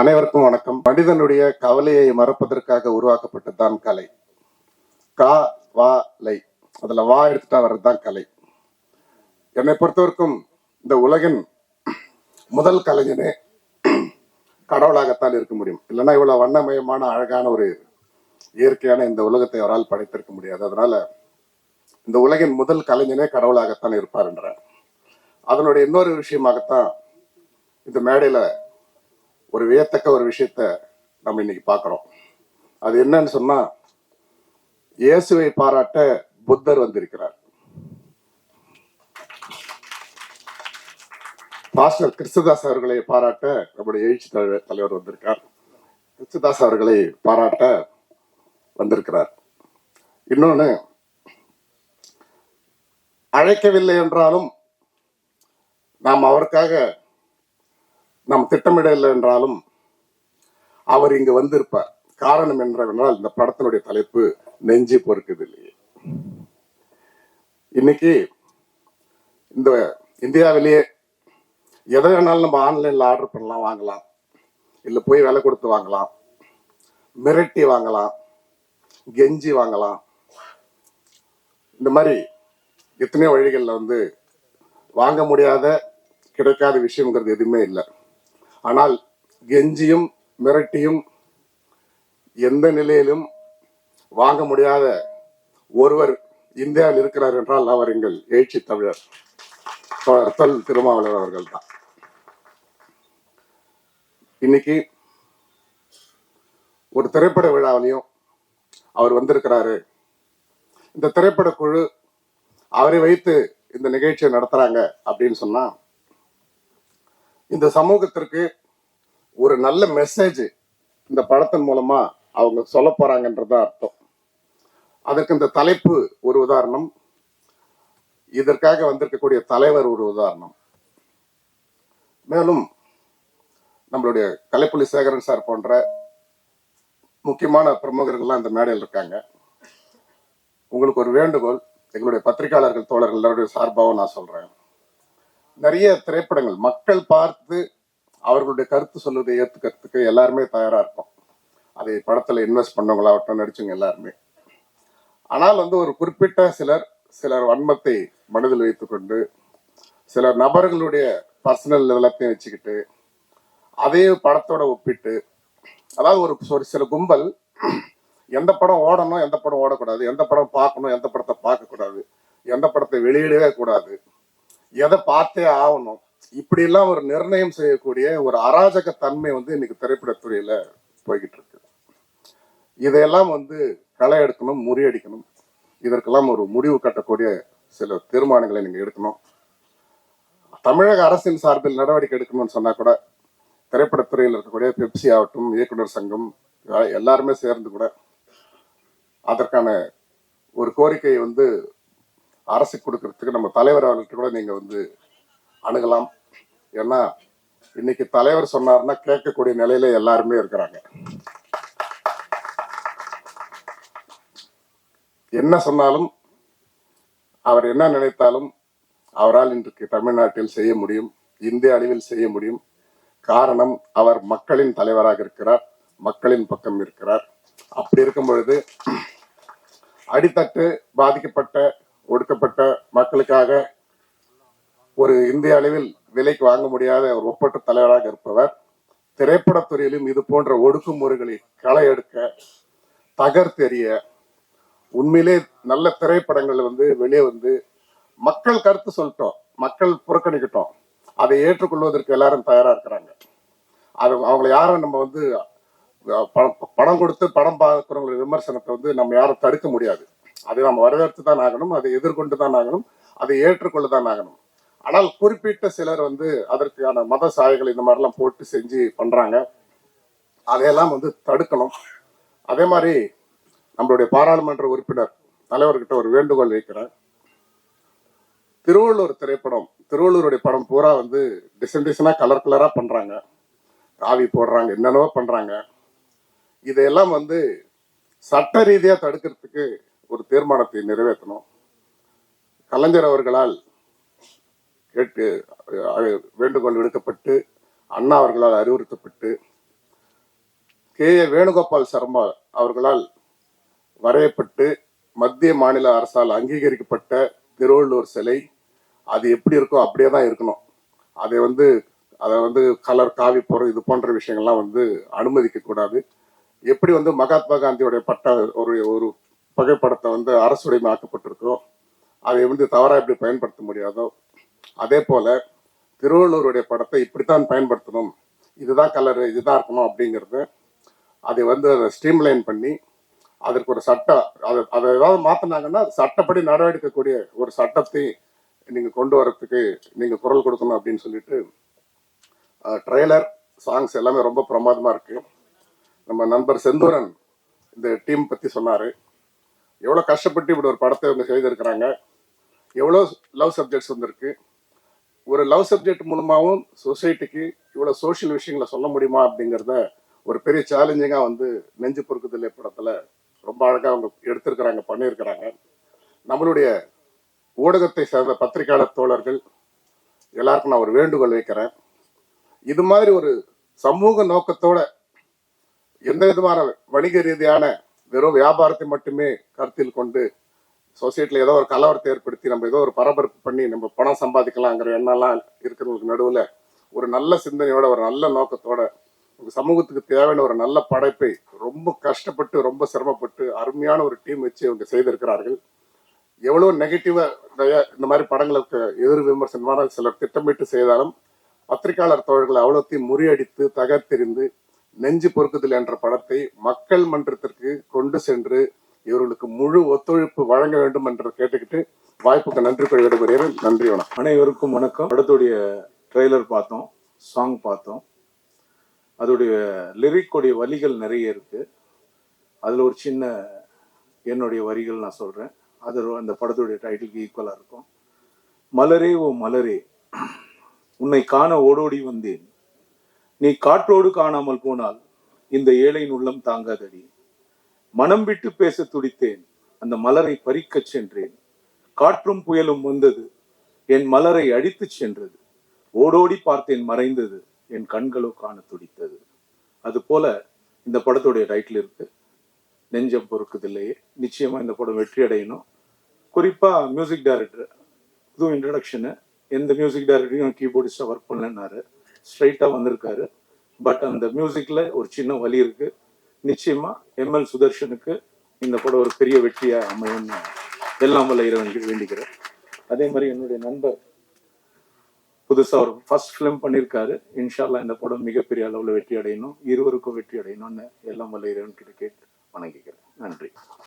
அனைவருக்கும் வணக்கம். மனிதனுடைய கவலையை மறப்பதற்காக உருவாக்கப்பட்டதுதான் கலை. கா வா லை. அதுல வா எடுத்துட்டா வர்றதுதான் கலை. என்னை பொறுத்தவரைக்கும் இந்த உலகின் முதல் கலைஞனே கடவுளாகத்தான் இருக்க முடியும். இல்லைன்னா இவ்வளவு வண்ணமயமான அழகான ஒரு இயற்கையான இந்த உலகத்தை அவரால் படைத்திருக்க முடியாது. அதனால இந்த உலகின் முதல் கலைஞனே கடவுளாகத்தான் இருப்பார் என்ற அதனுடைய இன்னொரு விஷயமாகத்தான் இந்த மேடையில ஒரு வியத்தக்க ஒரு விஷயத்த நம்ம இன்னைக்கு பார்க்குறோம். அது என்னன்னு சொன்னா இயேசுவை பாராட்ட புத்தர் வந்திருக்கிறார். பாஸ்டர் கிறிஸ்துதாஸ் அவர்களை பாராட்ட நம்முடைய எழுச்சி தலைவர் தலைவர் வந்திருக்கார். கிறிஸ்துதாஸ் அவர்களை பாராட்ட வந்திருக்கிறார். இன்னொன்னு அழைக்கவில்லை என்றாலும் நாம் அவருக்காக நாம் திட்டமிடவில்லை என்றாலும் அவர் இங்கு வந்திருப்பார். காரணம் என்றால் இந்த படத்தினுடைய தலைப்பு நெஞ்சு பொறுக்குது இல்லையே இன்னைக்கு இந்த இந்தியாவிலேயே எதை வேணாலும் நம்ம ஆன்லைன்ல ஆர்டர் பண்ணலாம் வாங்கலாம். இல்லை போய் விலை கொடுத்து வாங்கலாம். மிரட்டி வாங்கலாம். கெஞ்சி வாங்கலாம். இந்த மாதிரி எத்தனையோ வழிகளில் வந்து வாங்க முடியாத கிடைக்காத விஷயங்கிறது எதுவுமே இல்லை. ஆனால் கெஞ்சியும் மிரட்டியும் எந்த நிலையிலும் வாங்க முடியாத ஒருவர் இந்தியாவில் இருக்கிறார் என்றால் அவர் எங்கள் எழுச்சி தமிழர். தோழர் தொல் அவர்கள் தான் இன்னைக்கு ஒரு திரைப்பட விழாவிலையும் அவர் வந்திருக்கிறாரு. இந்த திரைப்பட குழு அவரை வைத்து இந்த நிகழ்ச்சியை நடத்துறாங்க அப்படின்னு சொன்னா இந்த சமூகத்திற்கு ஒரு நல்ல மெசேஜ் இந்த படத்தின் மூலமா அவங்க சொல்ல போறாங்கன்றது அர்த்தம். அதற்கு இந்த தலைப்பு ஒரு உதாரணம். இதற்காக வந்திருக்கக்கூடிய தலைவர் ஒரு உதாரணம். மேலும் நம்மளுடைய கலைப்புலி சேகரன் சார் போன்ற முக்கியமான பிரமுகர்கள்லாம் இந்த மேடையில் இருக்காங்க. உங்களுக்கு ஒரு வேண்டுகோள் எங்களுடைய பத்திரிகையாளர்கள் தோழர்கள் எல்லாருடைய சார்பாகவும் நான் சொல்றேன். நிறைய திரைப்படங்கள். மக்கள் பார்த்து அவர்களுடைய கருத்து சொல்வதை ஏற்றுக்கிறதுக்கு எல்லாருமே தயாரா இருக்கும். அதை படத்துல இன்வெஸ்ட் பண்ணவங்களாகட்டும் நடிச்சவங்க எல்லாருமே. ஆனால் வந்து ஒரு குறிப்பிட்ட சிலர் சிலர் வன்மத்தை மனதில் வைத்துக்கொண்டு சில நபர்களுடைய பர்சனல் எல்லாத்தையும் வச்சுக்கிட்டு அதே படத்தோட ஒப்பிட்டு அதாவது ஒரு ஒரு சில கும்பல் எந்த படம் ஓடணும் எந்த படம் ஓடக்கூடாது எந்த படம் பார்க்கணும் எந்த படத்தை பார்க்கக்கூடாது எந்த படத்தை வெளியிடவே கூடாது எதை பார்த்தே ஆகணும். இப்படி எல்லாம் ஒரு நிர்ணயம் செய்யக்கூடிய ஒரு அராஜக தன்மை வந்து இன்னைக்கு திரைப்படத்துறையில போய்கிட்டு இருக்கு. இதையெல்லாம் வந்து களை எடுக்கணும் முறியடிக்கணும் இதற்கெல்லாம் ஒரு முடிவு கட்டக்கூடிய சில தீர்மானங்களை நீங்க எடுக்கணும். தமிழக அரசின் சார்பில் நடவடிக்கை எடுக்கணும்னு சொன்னா கூட திரைப்படத்துறையில் இருக்கக்கூடிய பெப்சி ஆகட்டும் இயக்குனர் சங்கம் எல்லாருமே சேர்ந்து கூட அதற்கான ஒரு கோரிக்கையை வந்து அரசு கொடுக்கறதுக்கு நம்ம தலைவர் அவர்கள்ட்ட கூட நீங்க வந்து அணுகலாம். ஏன்னா இன்னைக்கு தலைவர் சொன்னார்னா கேட்கக்கூடிய நிலையில எல்லாருமே இருக்கிறாங்க. என்ன சொன்னாலும் அவர் என்ன நினைத்தாலும் அவரால் இன்றைக்கு தமிழ்நாட்டில் செய்ய முடியும். இந்திய அளவில் செய்ய முடியும். காரணம் அவர் மக்களின் தலைவராக இருக்கிறார். மக்களின் பக்கம் இருக்கிறார். அப்படி இருக்கும் பொழுது அடித்தட்டு பாதிக்கப்பட்ட ஒடுக்கப்பட்ட மக்களுக்காக ஒரு இந்திய அளவில் விலைக்கு வாங்க முடியாத ஒரு ஒப்பற்ற தலைவராக இருப்பவர். திரைப்படத்துறையிலும் இது போன்ற ஒடுக்குமுறைகளை களை எடுக்க தகர்த்தெறிய உண்மையிலே நல்ல திரைப்படங்கள் வந்து வெளியே வந்து மக்கள் கருத்து சொல்லிட்டோம் மக்கள் புறக்கணிக்கிட்டோம். அதை ஏற்றுக்கொள்வதற்கு எல்லாரும் தயாரா இருக்கிறாங்க. அது அவங்களை யாரும் நம்ம வந்து படம் பணம் கொடுத்து படம் பார்க்கிறவங்களோட விமர்சனத்தை வந்து நம்ம யாரும் தடுக்க முடியாது. அதை நம்ம வரவேற்று தான் ஆகணும் அதை எதிர்கொண்டு தான் ஆகணும் அதை ஏற்றுக்கொள்ள தான் ஆகணும். ஆனால் குறிப்பிட்ட சிலர் வந்து அதற்கான மத சாயங்கள் இந்த மாதிரிலாம் போட்டு செஞ்சு பண்றாங்க. அதையெல்லாம் வந்து தடுக்கணும். அதே மாதிரி நம்மளுடைய பாராளுமன்ற உறுப்பினர் தலைவர்கிட்ட ஒரு வேண்டுகோள் வைக்கிறேன். திருவள்ளூர் திரைப்படம் திருவள்ளூருடைய படம் பூரா வந்து டிசைன் டிசைனா கலர் கலரா பண்றாங்க. காவி போடுறாங்க என்னென்னவோ பண்றாங்க. இதையெல்லாம் வந்து சட்ட ரீதியா தடுக்கிறதுக்கு ஒரு தீர்மானத்தை நிறைவேற்றணும். கலைஞர் அவர்களால் கேட்டு வேண்டுகோள் விடுக்கப்பட்டு அண்ணா அவர்களால் அறிவுறுத்தப்பட்டு கே. ஏ. வேணுகோபால் சர்மா அவர்களால் வரையப்பட்டு மத்திய மாநில அரசால் அங்கீகரிக்கப்பட்ட திருவள்ளுவர் சிலை அது எப்படி இருக்கோ அப்படியே தான் இருக்கணும். அதை வந்து அதை வந்து கலர் காவி போடுறது இது போன்ற விஷயங்கள்லாம் வந்து அனுமதிக்க கூடாது எப்படி வந்து மகாத்மா காந்தியோடைய பட்ட ஒரு ஒரு புகைப்படத்தை வந்து அரசுடைமையாக்கப்பட்டிருக்கோ அதை வந்து தவறாக எப்படி பயன்படுத்த முடியாதோ அதே போல திருவள்ளுவருடைய படத்தை இப்படித்தான் பயன்படுத்தணும். இதுதான் கலர் இதுதான் இருக்கணும் அப்படிங்கிறது அதை வந்து அதை ஸ்ட்ரீம்லைன் பண்ணி அதற்கு ஒரு சட்டம் அதை அதை ஏதாவது மாத்தினாங்கன்னா சட்டப்படி நடவடிக்கக்கூடிய ஒரு சட்டத்தை நீங்க கொண்டு வரத்துக்கு நீங்க குரல் கொடுக்கணும் அப்படின்னு சொல்லிட்டு ட்ரெய்லர் சாங்ஸ் எல்லாமே ரொம்ப பிரமாதமா இருக்கு. நம்ம நண்பர் செந்தூரன் இந்த டீம் பத்தி சொன்னாரு. எவ்வளோ கஷ்டப்பட்டு இப்படி ஒரு படத்தை இவங்க செய்திருக்கிறாங்க. எவ்வளோ லவ் சப்ஜெக்ட்ஸ் வந்திருக்கு. ஒரு லவ் சப்ஜெக்ட் மூலமாகவும் சொசைட்டிக்கு இவ்வளோ சோஷியல் விஷயங்களை சொல்ல முடியுமா அப்படிங்கிறத ஒரு பெரிய சேலஞ்சிங்காக வந்து நெஞ்சு பொறுக்குதல் படத்தில் ரொம்ப அழகாக அவங்க எடுத்திருக்கிறாங்க பண்ணியிருக்கிறாங்க. நம்மளுடைய ஊடகத்தை சேர்ந்த பத்திரிகையாளர் தோழர்கள் எல்லாருக்கும் நான் ஒரு வேண்டுகோள் வைக்கிறேன். இது மாதிரி ஒரு சமூக நோக்கத்தோட எந்த விதமான வணிக ரீதியான வெறும் வியாபாரத்தை மட்டுமே கருத்தில் கொண்டு சொசைட்டில ஏதோ ஒரு கலவரத்தை ஏற்படுத்தி நம்ம ஏதோ ஒரு பரபரப்பு பண்ணி நம்ம பணம் சம்பாதிக்கலாங்கிற எண்ணம்லாம் இருக்கிறவங்களுக்கு நடுவில் ஒரு நல்ல சிந்தனையோட ஒரு நல்ல நோக்கத்தோட சமூகத்துக்கு தேவையான ஒரு நல்ல படைப்பை ரொம்ப கஷ்டப்பட்டு ரொம்ப சிரமப்பட்டு அருமையான ஒரு டீம் வச்சு அவங்க செய்திருக்கிறார்கள். எவ்வளவு நெகட்டிவா இந்த மாதிரி படங்களுக்கு எதிர் விமர்சனமான சிலர் திட்டமிட்டு செய்தாலும் பத்திரிகையாளர் தோழர்கள் அவ்வளோத்தையும் முறியடித்து தகர்த்தெறிந்து நெஞ்சு பொறுக்குதல் என்ற படத்தை மக்கள் மன்றத்திற்கு கொண்டு சென்று இவர்களுக்கு முழு ஒத்துழைப்பு வழங்க வேண்டும் என்று கேட்டுக்கிட்டு வாய்ப்புக்கு நன்றி கூறி விடைபெறுகிறேன். நன்றி வணக்கம். அனைவருக்கும் வணக்கம். படத்துடைய ட்ரெய்லர் பார்த்தோம் சாங் பார்த்தோம். அதோடைய லிரிக்கோடைய வலிகள் நிறைய இருக்கு. அதில் ஒரு சின்ன என்னுடைய வரிகள் நான் சொல்கிறேன் அது அந்த படத்துடைய டைட்டிலுக்கு ஈக்குவலாக இருக்கும். மலரே ஓ மலரே உன்னை காண ஓடோடி வந்தேன். நீ காற்றோடு காணாமல் போனால் இந்த ஏழையின் உள்ளம் தாங்காதடி. மனம் விட்டு பேச துடித்தேன் அந்த மலரை பறிக்கச் சென்றேன். காற்றும் புயலும் வந்தது என் மலரை அடித்துச் சென்றது. ஓடோடி பார்த்தேன் மறைந்தது என் கண்களோ காண துடித்தது. அது போல இந்த படத்துடைய டைட்டில் இருக்கு. நெஞ்சம் பொறுக்குதில்லையே. நிச்சயமா இந்த படம் வெற்றி அடையணும். குறிப்பா மியூசிக் டைரக்டர் புது இன்ட்ரடக்ஷனு எந்த மியூசிக் டைரக்டரையும் கீபோர்டிஸ்டா ஒர்க் பண்ணனாரு ஸ்ட்ரைட்டாக வந்திருக்காரு. பட் அந்த மியூசிக்கில் ஒரு சின்ன வழி இருக்கு. நிச்சயமா எம்எல் சுதர்ஷனுக்கு இந்த படம் ஒரு பெரிய வெற்றியாக அமையும்னு எல்லாம் வல்ல இறைவனுக்கு வேண்டிக்கிறேன். அதே மாதிரி என்னுடைய நண்பர் புதுசாக ஒரு ஃபர்ஸ்ட் ஃபிலிம் பண்ணியிருக்காரு இன்ஷால்லா இந்த படம் மிகப்பெரிய அளவில் வெற்றி அடையணும். இருவருக்கும் வெற்றி அடையணும்னு எல்லாம் வல்ல இறைவன் கிட்ட கேட்டு